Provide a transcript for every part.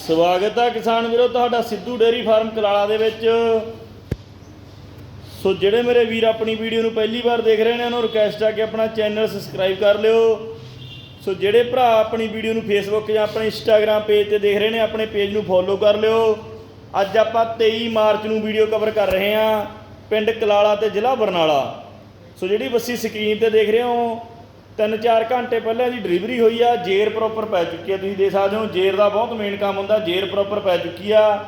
ਸਵਾਗਤ ਹੈ ਕਿਸਾਨ ਵੀਰੋ, ਤੁਹਾਡਾ ਸਿੱਧੂ ਡੇਅਰੀ ਫਾਰਮ ਕਲਾਲਾ ਦੇ ਵਿੱਚ। ਸੋ ਜਿਹੜੇ ਮੇਰੇ ਵੀਰ ਆਪਣੀ ਵੀਡੀਓ ਨੂੰ ਪਹਿਲੀ ਵਾਰ ਦੇਖ ਰਹੇ ਨੇ, ਉਹਨਾਂ ਨੂੰ ਰਿਕਵੈਸਟ ਹੈ ਕਿ ਆਪਣਾ ਚੈਨਲ ਸਬਸਕ੍ਰਾਈਬ ਕਰ ਲਿਓ। ਸੋ ਜਿਹੜੇ ਭਰਾ ਆਪਣੀ ਵੀਡੀਓ ਨੂੰ ਫੇਸਬੁੱਕ ਜਾਂ ਆਪਣੇ ਇੰਸਟਾਗ੍ਰam ਪੇਜ ਤੇ ਦੇਖ ਰਹੇ ਨੇ, ਆਪਣੇ ਪੇਜ ਨੂੰ ਫੋਲੋ ਕਰ ਲਿਓ। ਅੱਜ ਆਪਾਂ 23 ਮਾਰਚ ਨੂੰ ਵੀਡੀਓ ਕਵਰ ਕਰ ਰਹੇ ਹਾਂ, ਪਿੰਡ ਕਲਾਲਾ ਤੇ ਜ਼ਿਲ੍ਹਾ ਬਰਨਾਲਾ। ਸੋ ਜਿਹੜੀ ਬੱਸੀ ਸਕਰੀਨ ਤੇ ਦੇਖ ਰਹੇ ਹੋ ਤਿੰਨ ਚਾਰ ਘੰਟੇ ਪਹਿਲਾਂ ਦੀ ਡਿਲੀਵਰੀ ਹੋਈ ਆ, ਜੇਰ ਪ੍ਰੋਪਰ ਪੈ ਚੁੱਕੀ ਆ, ਤੁਸੀਂ ਦੇਖ ਸਕਦੇ ਹੋ, ਜੇਰ ਦਾ ਬਹੁਤ ਮੇਨ ਕੰਮ ਹੁੰਦਾ, ਜੇਰ ਪ੍ਰੋਪਰ ਪੈ ਚੁੱਕੀ ਆ।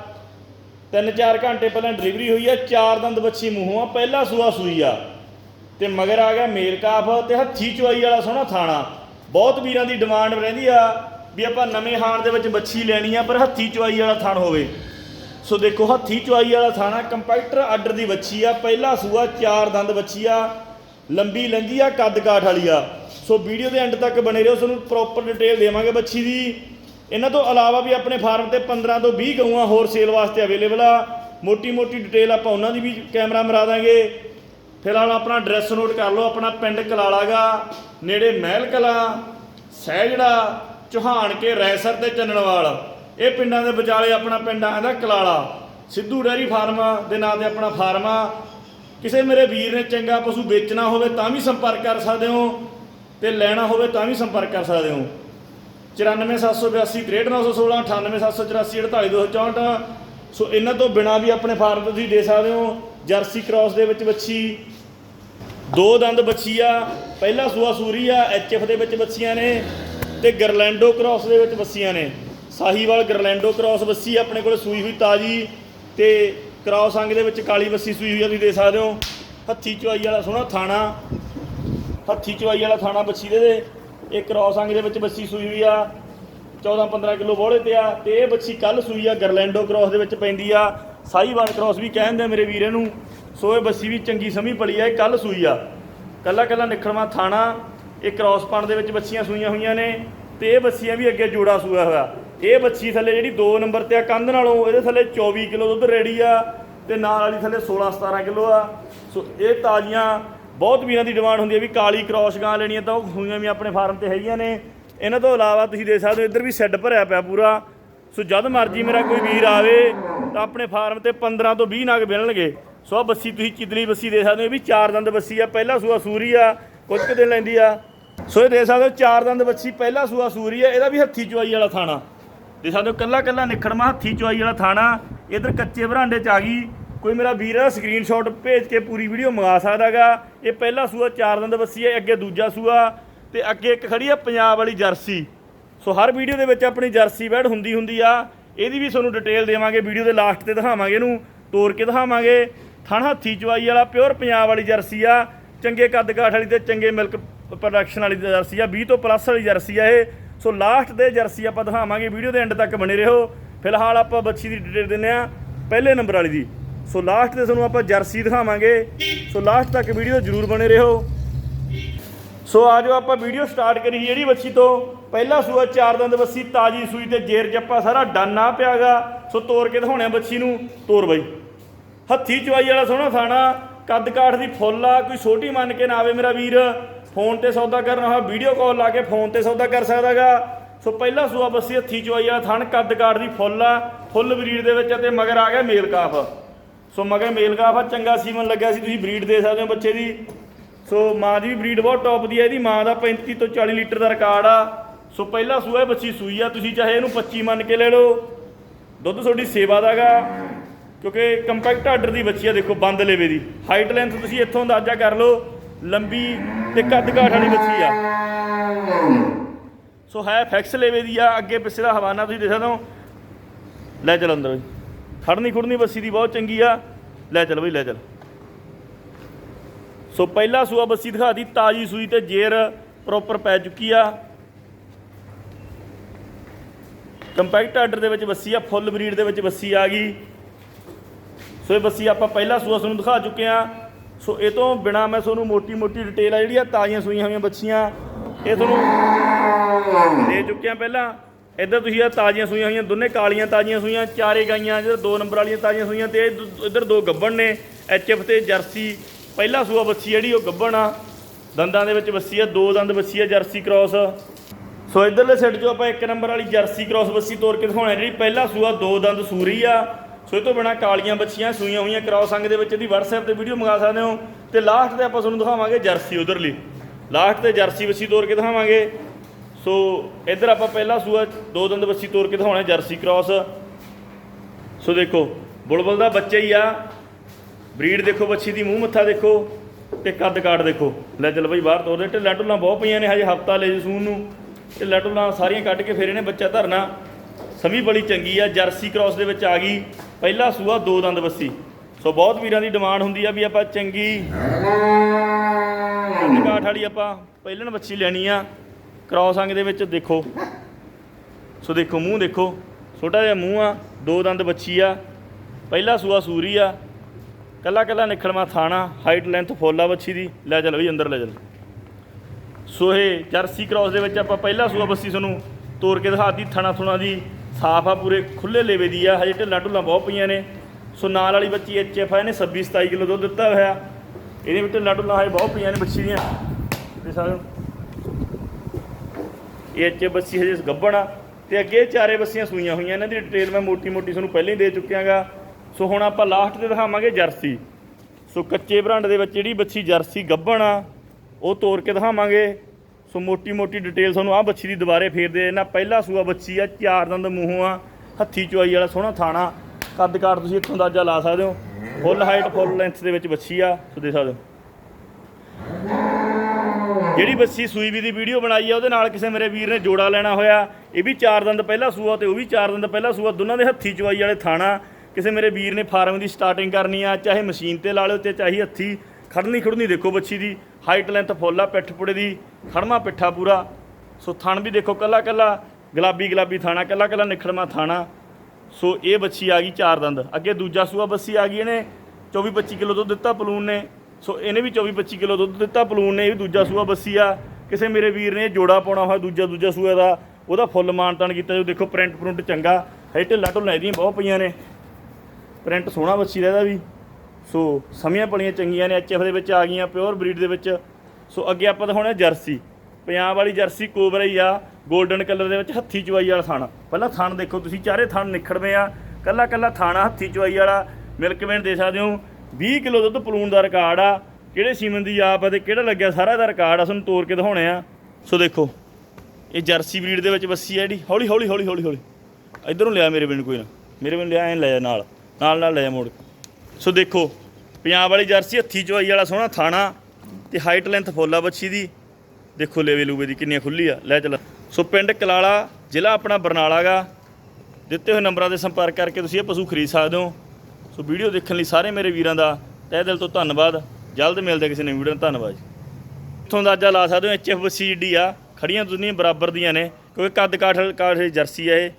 ਤਿੰਨ ਚਾਰ ਘੰਟੇ ਪਹਿਲਾਂ ਡਿਲੀਵਰੀ ਹੋਈ ਆ, ਚਾਰ ਦੰਦ ਬੱਚੀ ਮੂੰਹੋਂ ਆ, ਪਹਿਲਾ ਸੂਆ ਸੂਈ ਆ। ਤੇ ਮਗਰ ਆ ਗਿਆ ਮੇਲ ਕਾਫ ਤੇ ਹੱਥੀ ਚੁਆਈ ਵਾਲਾ ਸੋਹਣਾ ਥਾਣਾ। ਬਹੁਤ ਵੀਰਾਂ ਦੀ ਡਿਮਾਂਡ ਰਹਿੰਦੀ ਆ ਵੀ ਆਪਾਂ ਨਵੇਂ ਹਾਣ ਦੇ ਵਿੱਚ ਬੱਚੀ ਲੈਣੀ ਆ, ਪਰ ਹੱਥੀ ਚੁਆਈ ਵਾਲਾ ਥਾਣ ਹੋਵੇ। ਸੋ ਦੇਖੋ, ਹੱਥੀ ਚੁਆਈ ਵਾਲਾ ਥਾਣਾ, ਕੰਪੈਕਟਰ ਆਰਡਰ ਦੀ ਬੱਚੀ ਆ, ਪਹਿਲਾ ਸੂਆ ਚਾਰ ਦੰਦ ਬੱਚੀ ਆ, ਲੰਬੀ ਲੰਜੀ ਆ ਕੱਦ ਕਾਠ ਵਾਲੀ ਆ। ਸੋ ਵੀਡੀਓ ਦੇ ਐਂਡ ਤੱਕ ਬਣੇ ਰਹੋ, ਤੁਹਾਨੂੰ ਪ੍ਰੋਪਰ ਡਿਟੇਲ ਦੇਵਾਂਗੇ ਬੱਚੀ ਦੀ। ਇਹਨਾਂ ਤੋਂ ਇਲਾਵਾ ਵੀ ਆਪਣੇ ਫਾਰਮ ਤੇ 15 ਤੋਂ 20 ਗਊਆਂ ਹੋਰ ਸੇਲ ਵਾਸਤੇ ਅਵੇਲੇਬਲ ਆ। ਮੋਟੀ ਮੋਟੀ ਡਿਟੇਲ ਆਪਾਂ ਉਹਨਾਂ ਦੀ ਵੀ ਕੈਮਰਾ ਮਰਾ ਦਾਂਗੇ। ਫਿਲਹਾਲ ਆਪਣਾ ਐਡਰੈਸ ਨੋਟ ਕਰ ਲਓ, ਆਪਣਾ ਪਿੰਡ ਕਲਾਲਾਗਾ, ਨੇੜੇ ਮਹਿਲ ਕਲਾ, ਸਹਿਜੜਾ, ਚੋਹਾਨ ਕੇ, ਰੈਸਰ ਤੇ ਚੰਨਣਵਾਲ। ਇਹ ਪਿੰਡਾਂ ਦੇ ਵਿਚਾਲੇ ਆਪਣਾ ਪਿੰਡ ਆਂਦਾ ਕਲਾਲਾ। ਸਿੱਧੂ ਡੈਰੀ ਫਾਰਮ ਦੇ ਨਾਂ ਤੇ ਆਪਣਾ ਫਾਰਮ ਆ। ਕਿਸੇ ਮੇਰੇ ਵੀਰ ਨੇ ਚੰਗਾ ਪਸ਼ੂ ਵੇਚਣਾ ਹੋਵੇ ਤਾਂ ਵੀ ਸੰਪਰਕ ਕਰ ਸਕਦੇ ਹੋ। ਤੇ ਲੈਣਾ ਹੋਵੇ ਤਾਂ ਵੀ ਸੰਪਰਕ ਕਰ ਸਕਦੇ ਹੋ। 94782 916 98784 48264 ਸੋ ਇਹਨਾਂ ਤੋਂ ਬਿਨਾ ਵੀ ਆਪਣੇ ਫਾਰਮ ਤੁਸੀਂ ਦੇ ਸਕਦੇ ਹੋ। ਜਰਸੀ ਕ੍ਰਾਸ ਦੇ ਵਿੱਚ ਬੱਚੀ ਦੋ ਦੰਦ ਬੱਚੀ ਆ ਪਹਿਲਾ ਸੂਆ ਸੂਰੀ ਆ ਐਚਐਫ ਦੇ ਵਿੱਚ ਬੱਚੀਆਂ ਨੇ ਤੇ ਗਰਲੈਂਡੋ ਕ੍ਰਾਸ ਦੇ ਵਿੱਚ ਬੱਚੀਆਂ ਨੇ। ਸਾਹੀਵਾਲ ਗਰਲੈਂਡੋ ਕ੍ਰਾਸ ਬੱਸੀ ਆਪਣੇ ਕੋਲ ਸੂਈ ਹੋਈ ਤਾਜੀ ਤੇ ਕ੍ਰਾਸ ਅੰਗ ਦੇ ਵਿੱਚ ਕਾਲੀ ਬੱਸੀ ਸੂਈ ਹੋਈ ਆ, ਤੁਸੀਂ ਦੇ ਸਕਦੇ ਹੋ। ਹੱਥੀ ਚੁਆਈ ਵਾਲਾ ਸੋਹਣਾ ਥਾਣਾ। ਹੱਥੀ ਚਵਾਈ ਵਾਲਾ ਥਾਣਾ ਬੱਸੀ ਦੇ ਦੇ। ਇਹ ਕ੍ਰਾਸ ਅੰਗ ਦੇ ਵਿੱਚ ਬੱਸੀ ਸੂਈ ਹੋਈ ਆ। 14 15 ਕਿਲੋ ਬੋਲੇ ਤੇ ਆ ਤੇ ਇਹ ਬੱਚੀ ਕੱਲ ਸੂਈ ਆ। ਗਰਲੈਂਡੋ ਕ੍ਰਾਸ ਦੇ ਵਿੱਚ ਪੈਂਦੀ ਆ। ਸਾਹੀਵਾਲ ਕ੍ਰਾਸ ਵੀ ਕਹਿੰਦੇ ਆ ਮੇਰੇ ਵੀਰੇ ਨੂੰ। ਸੋ ਇਹ ਬੱਸੀ ਵੀ ਚੰਗੀ ਸਮੀ ਪਲੀ ਆ। ਇਹ ਕੱਲ ਸੂਈ ਆ। ਕੱਲਾ ਕੱਲਾ ਨਿਖੜਵਾ ਥਾਣਾ। ਇਹ ਕ੍ਰਾਸ ਪਾਣ ਦੇ ਵਿੱਚ ਬੱਚੀਆਂ ਸੂਈਆਂ ਹੋਈਆਂ ਨੇ ਤੇ ਇਹ ਬੱਚੀਆਂ ਵੀ ਅੱਗੇ ਜੋੜਾ ਸੂਆ ਹੋਇਆ। ਇਹ ਬੱਚੀ ਥੱਲੇ ਜਿਹੜੀ 2 ਨੰਬਰ ਤੇ ਆ ਕੰਧ ਨਾਲੋਂ, ਇਹਦੇ ਥੱਲੇ 24 ਕਿਲੋ ਦੁੱਧ ਰੈਡੀ ਆ ਤੇ ਨਾਲ ਵਾਲੀ ਥੱਲੇ 16 17 ਕਿਲੋ ਆ। ਸੋ ਇਹ ਤਾਜ਼ੀਆਂ ਬਹੁਤ ਵੀਰਾਂ ਦੀ ਡਿਮਾਂਡ ਹੁੰਦੀ ਹੈ ਵੀ ਕਾਲੀ ਕ੍ਰਾਸ ਗਾਂ ਲੈਣੀ ਹੈ ਤਾਂ ਉਹ ਹੋਈਆਂ ਵੀ ਆਪਣੇ ਫਾਰਮ ਤੇ ਹੈਗੀਆਂ ਨੇ। ਇਹਨਾਂ ਤੋਂ ਇਲਾਵਾ ਤੁਸੀਂ ਦੇਖ ਸਕਦੇ ਹੋ ਇੱਧਰ ਵੀ ਸੈੱਡ ਭਰਿਆ ਪਿਆ ਪੂਰਾ। ਸੋ ਜਦ ਮਰਜ਼ੀ ਮੇਰਾ ਕੋਈ ਵੀਰ ਆਵੇ ਤਾਂ ਆਪਣੇ ਫਾਰਮ ਤੇ 15 ਤੋਂ 20 ਨਗ ਮਿਲਣਗੇ। ਸੋ ਆਹ ਬੱਸੀ ਤੁਸੀਂ ਚਿਦਲੀ ਬੱਸੀ ਦੇ ਸਕਦੇ ਹੋ, ਇਹ ਵੀ ਚਾਰ ਦੰਦ ਬੱਸੀ ਆ। ਪਹਿਲਾ ਸੂਆ ਸੂਰੀ ਆ, ਕੁਝ ਕੁ ਦਿਨ ਲੈਂਦੀ ਆ। ਸੋ ਇਹ ਦੇਖ ਸਕਦੇ ਹੋ ਚਾਰ ਦੰਦ ਬੱਸੀ, ਪਹਿਲਾ ਸੂਆ ਸੂਰੀ ਆ। ਇਹਦਾ ਵੀ ਹੱਥੀ ਚੁਆਈ ਵਾਲਾ ਥਾਣਾ। ਦੇਖ ਸਕਦੇ ਹੋ ਕੱਲਾ ਕੱਲਾ ਨਿਖੜਮਾ ਹੱਥੀ ਚੁਆਈ ਵਾਲਾ ਥਾਣਾ। ਇਧਰ ਕੱਚੇ ਬਰਾਂਡੇ ਚ ਆ ਗਈ। ਕੋਈ ਮੇਰਾ ਵੀਰ ਆ ਸਕਰੀਨਸ਼ਾਟ ਭੇਜ ਕੇ ਪੂਰੀ ਵੀਡੀਓ ਮੰਗਾ ਸਕਦਾਗਾ। ਇਹ ਪਹਿਲਾ ਸੂਆ, ਚਾਰ ਦਾ ਬੱਸੀ ਹੈ, ਅੱਗੇ ਦੂਜਾ ਸੂਆ, ਤੇ ਅੱਗੇ ਇੱਕ ਖੜੀ ਆ ਪੰਜਾਬ ਵਾਲੀ ਜਰਸੀ। ਸੋ ਹਰ ਵੀਡੀਓ ਦੇ ਵਿੱਚ ਆਪਣੀ ਜਰਸੀ ਬੈਡ ਹੁੰਦੀ ਹੁੰਦੀ ਆ। ਇਹਦੀ ਵੀ ਤੁਹਾਨੂੰ ਡਿਟੇਲ ਦੇਵਾਂਗੇ ਵੀਡੀਓ ਦੇ ਲਾਸਟ ਤੇ ਦਿਖਾਵਾਂਗੇ ਇਹਨੂੰ ਤੋੜ ਕੇ ਦਿਖਾਵਾਂਗੇ। ਥਣ ਹੱਥੀ ਚਵਾਈ ਵਾਲਾ ਪਿਓਰ ਪੰਜਾਬ ਵਾਲੀ ਜਰਸੀ ਆ। ਚੰਗੇ ਕੱਦ ਕਾਠ ਵਾਲੀ ਤੇ ਚੰਗੇ ਮਿਲਕ ਪ੍ਰੋਡਕਸ਼ਨ ਵਾਲੀ ਜਰਸੀ ਆ। 20 ਤੋਂ ਪਲੱਸ ਵਾਲੀ ਜਰਸੀ ਆ ਇਹ। ਸੋ ਲਾਸਟ ਦੇ ਜਰਸੀ ਆਪਾਂ ਦਿਖਾਵਾਂਗੇ ਵੀਡੀਓ ਦੇ ਐਂਡ ਤੱਕ ਬਣੇ ਰਹੋ। ਫਿਲਹਾਲ ਆਪਾਂ ਬੱਚੀ ਦੀ ਡਿਟੇਲ ਦਿੰਨੇ ਆ ਪਹਿਲੇ ਨੰਬਰ ਵਾਲੀ ਦੀ। ਸੋ ਲਾਸਟ ਤੇ ਤੁਹਾਨੂੰ ਆਪਾਂ ਜਰਸੀ ਦਿਖਾਵਾਂਗੇ। ਸੋ ਲਾਸਟ ਤੱਕ ਵੀਡੀਓ ਜ਼ਰੂਰ ਬਣੇ ਰਹੋ। ਸੋ ਆਜੋ ਆਪਾਂ ਵੀਡੀਓ ਸਟਾਰਟ ਕਰੀ ਜਿਹੜੀ ਬੱਚੀ ਤੋਂ। ਪਹਿਲਾ ਸੂਆ ਚਾਰ ਦੰਦ ਬੱਸੀ ਤਾਜੀ ਸੂਈ ਤੇ ਜੇਰ ਜੱਪਾ ਸਾਰਾ ਡਾਨਾ ਪਿਆਗਾ। ਸੋ ਤੋੜ ਕੇ ਦਿਖਾਉਣੇ ਆ ਬੱਚੀ ਨੂੰ। ਤੋਰ ਬਈ। ਹੱਥੀ ਚਵਾਈ ਵਾਲਾ ਸੋਹਣਾ ਥਾਣਾ। ਕੱਦ ਕਾਠ ਦੀ ਫੁੱਲ ਆ, ਕੋਈ ਛੋਟੀ ਮੰਨ ਕੇ ਨਾ ਆਵੇ ਮੇਰਾ ਵੀਰ। ਫੋਨ ਤੇ ਸੌਦਾ ਕਰਨਾ ਹੋਇਆ ਵੀਡੀਓ ਕਾਲ ਲਾ ਕੇ ਫੋਨ ਤੇ ਸੌਦਾ ਕਰ ਸਕਦਾਗਾ। ਸੋ ਪਹਿਲਾ ਸੂਆ ਬੱਸੀ ਹੱਥੀ ਚਵਾਈ ਵਾਲਾ ਥਣ, ਕੱਦ ਕਾਠ ਦੀ ਫੁੱਲ ਆ, ਫੁੱਲ ਬਰੀਡ ਦੇ ਵਿੱਚ ਅਤੇ ਮਗਰ ਆ ਗਿਆ ਮੇਲ ਕਾਫ। ਸੋ ਮਗਰ ਮੇਲ ਕਾਫ ਆ ਚੰਗਾ ਸੀਮਨ ਲੱਗਿਆ ਸੀ, ਤੁਸੀਂ ਬਰੀਡ ਦੇ ਸਕਦੇ ਹੋ ਬੱਚੇ ਦੀ। ਸੋ ਮਾਂ ਦੀ ਵੀ ਬਰੀਡ ਬਹੁਤ ਟੌਪ ਦੀ ਹੈ ਇਹਦੀ ਮਾਂ ਦਾ 35 ਤੋਂ 40 ਲੀਟਰ ਦਾ ਰਿਕਾਰਡ ਆ। ਸੋ ਪਹਿਲਾ ਸੂਆ ਬੱਚੀ ਸੂਈ ਆ, ਤੁਸੀਂ ਚਾਹੇ ਇਹਨੂੰ 25 ਮੰਨ ਕੇ ਲੈ ਲਓ। ਦੁੱਧ ਤੁਹਾਡੀ ਸੇਵਾ ਦਾਗਾ ਕਿਉਂਕਿ ਕੰਪੈਕਟ ਆਰਡਰ ਦੀ ਬੱਚੀ ਆ, ਦੇਖੋ ਬੰਦ ਲੇਵੇ ਦੀ। ਹਾਈਟ ਲੈਂਥ ਤੁਸੀਂ ਇੱਥੋਂ ਅੰਦਾਜ਼ਾ ਕਰ ਲਓ, ਲੰਬੀ ਤੇ ਕੱਦ ਘਾਟ ਵਾਲੀ ਬੱਚੀ ਆ। ਸੋ ਹੈ ਫੈਕਸ ਲੇਵੇ ਦੀ ਆ, ਅੱਗੇ ਪਿੱਛੇ ਦਾ ਹਵਾਨਾ ਤੁਸੀਂ ਦੇਖ ਸਕਦੇ ਹੋ। ਲੈ ਚੱਲ ਅੰਦਰ ਬਈ। ਖੜਨੀ ਖੁੜਨੀ ਬੱਸੀ ਦੀ ਬਹੁਤ ਚੰਗੀ ਆ। ਲੈ ਚੱਲ ਬਈ, ਲੈ ਚੱਲ। ਸੋ ਪਹਿਲਾ ਸੂਆ ਬੱਸੀ ਦਿਖਾਤੀ ਤਾਜੀ ਸੂਈ ਤੇ ਜੇਰ ਪ੍ਰੋਪਰ ਪੈ ਚੁੱਕੀ ਆ। ਕੰਪੈਕਟ ਆਰਡਰ ਦੇ ਵਿੱਚ ਬੱਸੀ ਆ ਫੁੱਲ ਬਰੀਡ ਦੇ ਵਿੱਚ ਬੱਸੀ ਆ ਗਈ। ਸੋ ਇਹ ਬੱਸੀ ਆਪਾਂ ਪਹਿਲਾ ਸੂਆ ਤੁਹਾਨੂੰ ਦਿਖਾ ਚੁੱਕੇ ਆ। ਸੋ ਇਹ ਤੋਂ ਬਿਨਾ ਮੈਂ ਤੁਹਾਨੂੰ ਮੋਟੀ ਮੋਟੀ ਡਿਟੇਲ ਆ ਜਿਹੜੀ ਆ, ਤਾਜ਼ੀਆਂ ਸੂਈਆਂ ਹੋਈਆਂ ਬੱਚੀਆਂ ਇਹ ਤੁਹਾਨੂੰ ਦੇ ਚੁੱਕਿਆ ਪਹਿਲਾਂ। ਇੱਧਰ ਤੁਸੀਂ ਆ ਤਾਜ਼ੀਆਂ ਸੂਈਆਂ ਹੋਈਆਂ, ਦੋਨੇ ਕਾਲੀਆਂ ਤਾਜ਼ੀਆਂ ਸੂਈਆਂ, ਚਾਰੇ ਗਾਈਆਂ ਜਿਹੜਾ ਦੋ ਨੰਬਰ ਵਾਲੀਆਂ ਤਾਜ਼ੀਆਂ ਸੂਈਆਂ ਤੇ ਇਹ ਇੱਧਰ ਦੋ ਗੱਬਣ ਨੇ, ਐਚਐਫ ਤੇ ਜਰਸੀ, ਪਹਿਲਾ ਸੂਆ ਬੱਸੀ ਜਿਹੜੀ ਉਹ ਗੱਬਣ ਆ। ਦੰਦਾਂ ਦੇ ਵਿੱਚ ਬੱਸੀ ਆ, ਦੋ ਦੰਦ ਬੱਸੀ ਆ, ਜਰਸੀ ਕ੍ਰਾਸ। ਸੋ ਇਧਰਲੇ ਸਾਈਡ 'ਚੋਂ ਆਪਾਂ ਇੱਕ ਨੰਬਰ ਵਾਲੀ ਜਰਸੀ ਕ੍ਰਾਸ ਬੱਸੀ ਤੋਰ ਕੇ ਦਿਖਾਉਣਾ, ਜਿਹੜੀ ਪਹਿਲਾ ਸੂਆ ਦੋ ਦੰਦ ਸੂਰੀ ਆ। ਸੋ ਇਹ ਤੋਂ ਬਿਨਾ ਕਾਲੀਆਂ ਬੱਚੀਆਂ ਸੂਈਆਂ ਹੋਈਆਂ ਕ੍ਰਾਸ ਅੰਗ ਦੇ ਵਿੱਚ ਇਹਦੀ WhatsApp ਤੇ ਵੀਡੀਓ ਮੰਗਾ ਸਕਦੇ ਹੋ। ਤੇ ਲਾਸਟ ਤੇ ਆਪਾਂ ਤੁਹਾਨੂੰ ਦਿਖਾਵਾਂਗੇ ਜਰਸੀ ਉਧਰਲੀ। ਲਾਸਟ ਤੇ ਜਰਸੀ ਬੱਸੀ ਤੋਰ ਕੇ ਦਿਖਾਵਾਂਗੇ। ਸੋ ਇਧਰ ਆਪਾਂ ਪਹਿਲਾ ਸੂਆ ਦੋ ਦੰਦ ਬੱਸੀ ਤੋਰ ਕੇ ਦਿਖਾਉਣਾ ਜਰਸੀ ਕ੍ਰਾਸ ਸੋ ਦੇਖੋ ਬੁਲਬੁਲ ਦਾ ਬੱਚਾ ਹੀ ਆ। ਬਰੀਡ ਦੇਖੋ ਬੱਚੀ ਦੀ ਮੂੰਹ ਮੱਥਾ ਦੇਖੋ ਤੇ ਕੱਦ ਕਾਠ ਦੇਖੋ। ਲੈ ਚੱਲ ਬਈ ਬਾਹਰ ਤੋਰ ਦੇ। ਢਿੱਲਾਂ ਢੁੱਲਾਂ ਬਹੁਤ ਪਈਆਂ ਨੇ ਹਜੇ ਹਫਤਾ ਲੈ ਜਸੂਨ ਨੂੰ। ਢਿੱਲਾਂ ਢੁੱਲਾਂ ਸਾਰੀਆਂ ਕੱਢ ਕੇ ਫਿਰ ਇਹਨੇ ਬੱਚਾ ਧਰਨਾ। ਸਮੀ ਬੜੀ ਚੰਗੀ ਆ ਜਰਸੀ ਕ੍ਰਾਸ ਦੇ ਵਿੱਚ ਆ ਗਈ। ਪਹਿਲਾ ਸੂਆ ਦੋ ਦੰਦ ਬੱਸੀ ਸੋ ਬਹੁਤ ਵੀਰਾਂ ਦੀ ਡਿਮਾਂਡ ਹੁੰਦੀ ਆ ਵੀ ਆਪਾਂ ਚੰਗੀ ਨਿਕਾਠ ਵਾਲੀ ਆਪਾਂ ਪਹਿਲਣ ਬੱਚੀ ਲੈਣੀ ਆ। ਕ੍ਰਾਸ ਅੰਗ ਦੇ ਵਿੱਚ, ਦੇਖੋ। ਸੋ ਦੇਖੋ, ਮੂੰਹ ਦੇਖੋ। ਛੋਟਾ ਜਿਹਾ ਮੂੰਹ ਆ, ਦੋ ਦੰਦ ਬੱਚੀ ਆ। ਪਹਿਲਾ ਸੂਆ ਸੂਰੀ ਆ। ਕੱਲਾ ਕੱਲਾ ਨਿਖੜਵਾ ਥਾਣਾ ਹਾਈਟ ਲੈਂਥ ਫੁੱਲ ਆ ਬੱਚੀ ਦੀ। ਲੈ ਚੱਲ ਬਈ, ਅੰਦਰ ਲੈ ਚੱਲ। ਸੋ ਇਹ ਜਰਸੀ ਕ੍ਰਾਸ ਦੇ ਵਿੱਚ ਆਪਾਂ ਪਹਿਲਾ ਸੂਆ ਬੱਸੀ ਤੁਹਾਨੂੰ ਤੋੜ ਕੇ ਦਿਖਾਤੀ, ਥਣਾ ਥੁਣਾ ਦੀ। ਸਾਫ਼ ਆ, ਪੂਰੇ ਖੁੱਲੇ ਲੇਵੇ ਦੀ ਆ। ਹਜੇ ਢਿੱਲਾਂ ਢੁੱਲਾਂ ਬਹੁਤ ਪਈਆਂ ਨੇ। ਸੋ ਨਾਲ ਵਾਲੀ ਬੱਚੀ ਐਚ ਐਫ ਆ, ਇਹਨੇ 26 27 ਕਿਲੋ ਦੁੱਧ ਦਿੱਤਾ ਹੋਇਆ। ਇਹਦੇ ਵਿੱਚ ਢਿੱਲਾਂ ਢੁੱਲਾਂ ਹਜੇ ਬਹੁਤ ਪਈਆਂ ਨੇ ਬੱਚੀ ਦੀਆਂ। ਤੇ ਸਾਰੇ ਇਹ ਐਚ ਬੱਸੀ ਹਜੇ ਗੱਭਣ ਆ, ਤੇ ਅੱਗੇ ਚਾਰੇ ਬੱਸੀਆਂ ਸੂਈਆਂ ਹੋਈਆਂ, ਇਹਨਾਂ ਦੀ ਡਿਟੇਲ ਮੈਂ ਮੋਟੀ ਮੋਟੀ ਤੁਹਾਨੂੰ ਪਹਿਲਾਂ ਹੀ ਦੇ ਚੁੱਕਿਆਗਾ। ਸੋ ਹੁਣ ਆਪਾਂ ਲਾਸਟ ਤੇ ਦਿਖਾਵਾਂਗੇ ਜਰਸੀ। ਸੋ ਕੱਚੇ ਭਰੰਡ ਦੇ ਵਿੱਚ ਜਿਹੜੀ ਬੱਚੀ ਜਰਸੀ ਗੱਭਣ ਆ, ਉਹ ਤੋੜ ਕੇ ਦਿਖਾਵਾਂਗੇ। ਸੋ ਮੋਟੀ ਮੋਟੀ ਡਿਟੇਲ ਤੁਹਾਨੂੰ ਆਹ ਬੱਚੀ ਦੀ ਦੁਬਾਰੇ ਫੇਰ ਦੇ ਇਹਨਾਂ ਪਹਿਲਾ ਸੂਆ ਬੱਚੀ ਆ, ਚਾਰ ਦੰਦ ਮੂੰਹੋਂ ਆ, ਹੱਥੀ ਚੁਆਈ ਵਾਲਾ ਸੋਹਣਾ ਥਾਣਾ। ਕੱਦ ਕਾਠ ਤੁਸੀਂ ਇੱਥੋਂ ਅੰਦਾਜ਼ਾ ਲਾ ਸਕਦੇ ਹੋ। ਫੁੱਲ ਹਾਈਟ ਫੁੱਲ ਲੈਂਥ ਦੇ ਵਿੱਚ ਬੱਚੀ ਆ, ਸੋ ਦੇ ਸਕਦੇ ਹੋ। ਜਿਹੜੀ ਬੱਸੀ ਸੂਈ ਵੀ ਦੀ ਵੀਡੀਓ ਬਣਾਈ ਆ, ਉਹਦੇ ਨਾਲ ਕਿਸੇ ਮੇਰੇ ਵੀਰ ਨੇ ਜੋੜਾ ਲੈਣਾ ਹੋਇਆ। ਇਹ ਵੀ ਚਾਰ ਦੰਦ ਪਹਿਲਾਂ ਸੂਆ ਤੇ, ਉਹ ਵੀ ਚਾਰ ਦੰਦ ਪਹਿਲਾਂ ਸੂਆ। ਦੋਨਾਂ ਦੇ ਹੱਥੀ ਚੁਆਈ ਵਾਲੇ ਥਾਣਾ, ਕਿਸੇ ਮੇਰੇ ਵੀਰ ਨੇ ਫਾਰਮ ਦੀ ਸਟਾਰਟਿੰਗ ਕਰਨੀ ਆ, ਚਾਹੇ ਮਸ਼ੀਨ ਤੇ ਲਾ ਲਿਓ ਤੇ ਚਾਹੇ ਹੱਥੀ। ਖੜਨੀ ਖੜਨੀ ਦੇਖੋ ਬੱਚੀ ਦੀ ਹਾਈਟ ਲੈਂਥ ਫੁੱਲ ਆ, ਪਿੱਠ ਪੁੜੇ ਦੀ, ਖੜਮਾ ਪਿੱਠਾ ਪੂਰਾ। ਸੋ ਥਣ ਵੀ ਦੇਖੋ ਕੱਲਾ ਕੱਲਾ, ਗੁਲਾਬੀ ਗੁਲਾਬੀ ਥਾਣਾ, ਕੱਲਾ ਕੱਲਾ ਨਿਖੜਮਾ ਥਾਣਾ। ਸੋ ਇਹ ਬੱਚੀ ਆ ਗਈ ਚਾਰ ਦੰਦ। ਅੱਗੇ ਦੂਜਾ ਸੂਆ ਬੱਸੀ ਆ ਗਈ ਇਹਨੇ 24 25 ਕਿਲੋ ਤੋਂ ਦਿੱਤਾ ਪਲੂਨ ਨੇ। ਸੋ ਇਹਨੇ ਵੀ 24 25 ਕਿਲੋ ਦੁੱਧ ਦਿੱਤਾ, ਪਲੂਨ ਨੇ ਇਹ ਵੀ ਦੂਜਾ ਸੂਆ ਬੱਸੀ ਆ। ਕਿਸੇ ਮੇਰੇ ਵੀਰ ਨੇ ਜੋੜਾ ਪਾਉਣਾ ਹੋਇਆ ਦੂਜਾ ਦੂਜਾ ਸੂਆ ਦਾ, ਉਹਦਾ ਫੁੱਲ ਮਾਨਤਾਨ ਕੀਤਾ ਜੋ ਦੇਖੋ ਪ੍ਰਿੰਟ ਪ੍ਰਿੰਟ ਚੰਗਾ ਹੈ ਢਿੱਲਾ ਢੁੱਲਾ ਇਹਦੀਆਂ ਬਹੁਤ ਪਈਆਂ ਨੇ। ਪ੍ਰਿੰਟ ਸੋਹਣਾ ਬੱਸੀ ਦਾ ਇਹਦਾ ਵੀ। ਸੋ ਸਮੀਆਂ ਪਲੀਆਂ ਚੰਗੀਆਂ ਨੇ ਐਚਐਫ ਦੇ ਵਿੱਚ ਆ ਗਈਆਂ, ਪਿਓਰ ਬਰੀਡ ਦੇ ਵਿੱਚ। ਸੋ ਅੱਗੇ ਆਪਾਂ ਦਿਖਾਉਣਾ ਜਰਸੀ। ਪੰਜਾਬ ਵਾਲੀ ਜਰਸੀ ਕੋਬਰਾ ਹੀ ਆ 골ਡਨ ਕਲਰ ਦੇ ਵਿੱਚ ਹੱਥੀ ਚਵਾਈ ਵਾਲਾ ਥਾਣਾ। ਪਹਿਲਾਂ ਥਣ ਦੇਖੋ ਤੁਸੀਂ, ਚਾਰੇ ਥਣ ਨਿਖੜਵੇਂ ਆ। ਕੱਲਾ ਕੱਲਾ ਥਾਣਾ ਹੱਥੀ ਚਵਾਈ ਵਾਲਾ। ਮਿਲਕਮੈਨ ਦੇ ਸਕਦੇ ਹੋ। 20 ਕਿਲੋ ਦੁੱਧ ਪਲੂਣ ਦਾ ਰਿਕਾਰਡ ਆ। ਕਿਹੜੇ ਸੀਮਨ ਦੀ ਆਪ ਅਤੇ ਕਿਹੜਾ ਲੱਗਿਆ ਸਾਰਾ ਦਾ ਰਿਕਾਰਡ ਆ ਤੁਹਾਨੂੰ ਤੋੜ ਕੇ ਦਿਖਾਉਣੇ ਆ। ਸੋ ਦੇਖੋ, ਇਹ ਜਰਸੀ ਬਰੀਡ ਦੇ ਵਿੱਚ ਬੱਸੀ ਆ ਜਿਹੜੀ। ਹੌਲੀ ਹੌਲੀ ਹੌਲੀ ਹੌਲੀ ਹੌਲੀ। ਇਧਰੋਂ ਲਿਆ ਮੇਰੇ ਬਿਨ ਕੋਈ ਨਾ। ਮੇਰੇ ਬਿਨ ਲਿਆ, ਐਂ ਲੈ ਜਾ ਨਾਲ। ਨਾਲ ਨਾਲ ਲੈ ਜਾ ਮੋੜ। ਕੇ। ਸੋ ਦੇਖੋ, ਪੰਜਾਬ ਵਾਲੀ ਜਰਸੀ ਹੱਥੀ ਚੁਆਈ ਵਾਲਾ ਸੋਹਣਾ ਥਾਣਾ ਤੇ ਹਾਈਟ ਲੈਂਥ ਫੁੱਲ ਆ ਬੱਚੀ ਦੀ। ਦੇਖੋ ਲੇਵੇ ਲੂਵੇ ਦੀ ਕਿੰਨੀ ਖੁੱਲੀ ਆ। ਲੈ ਚੱਲ। ਸੋ ਪਿੰਡ ਕਲਾਲਾ ਜ਼ਿਲ੍ਹਾ ਆਪਣਾ ਬਰਨਾਲਾ ਗਾ। ਦਿੱਤੇ ਹੋਏ ਨੰਬਰਾਂ ਤੇ ਸੰਪਰਕ ਕਰਕੇ ਤੁਸੀਂ ਇਹ ਪਸ਼ੂ ਖਰੀਦ ਸਕਦੇ ਹੋ। ਸੋ ਵੀਡੀਓ ਦੇਖਣ ਲਈ ਸਾਰੇ ਮੇਰੇ ਵੀਰਾਂ ਦਾ ਤਹਿ ਦਿਲ ਤੋਂ ਧੰਨਵਾਦ। ਜਲਦ ਮਿਲਦੇ ਕਿਸੇ ਨਵੀਂ ਵੀਡੀਓ ਨਾਲ। ਧੰਨਵਾਦ ਜੀ। ਇੱਥੋਂ ਅੰਦਾਜ਼ਾ ਲਾ ਸਕਦੇ ਹੋ ਐਚਐਫ ਬੱਸੀ ਜਿਹੜੀ ਆ। ਖੜੀਆਂ ਦੁਨੀਆਂ ਬਰਾਬਰ ਦੀਆਂ ਨੇ, ਕਿਉਂਕਿ ਕੱਦ ਕਾਠ ਕਾਠ ਜਰਸੀ ਆ ਇਹ।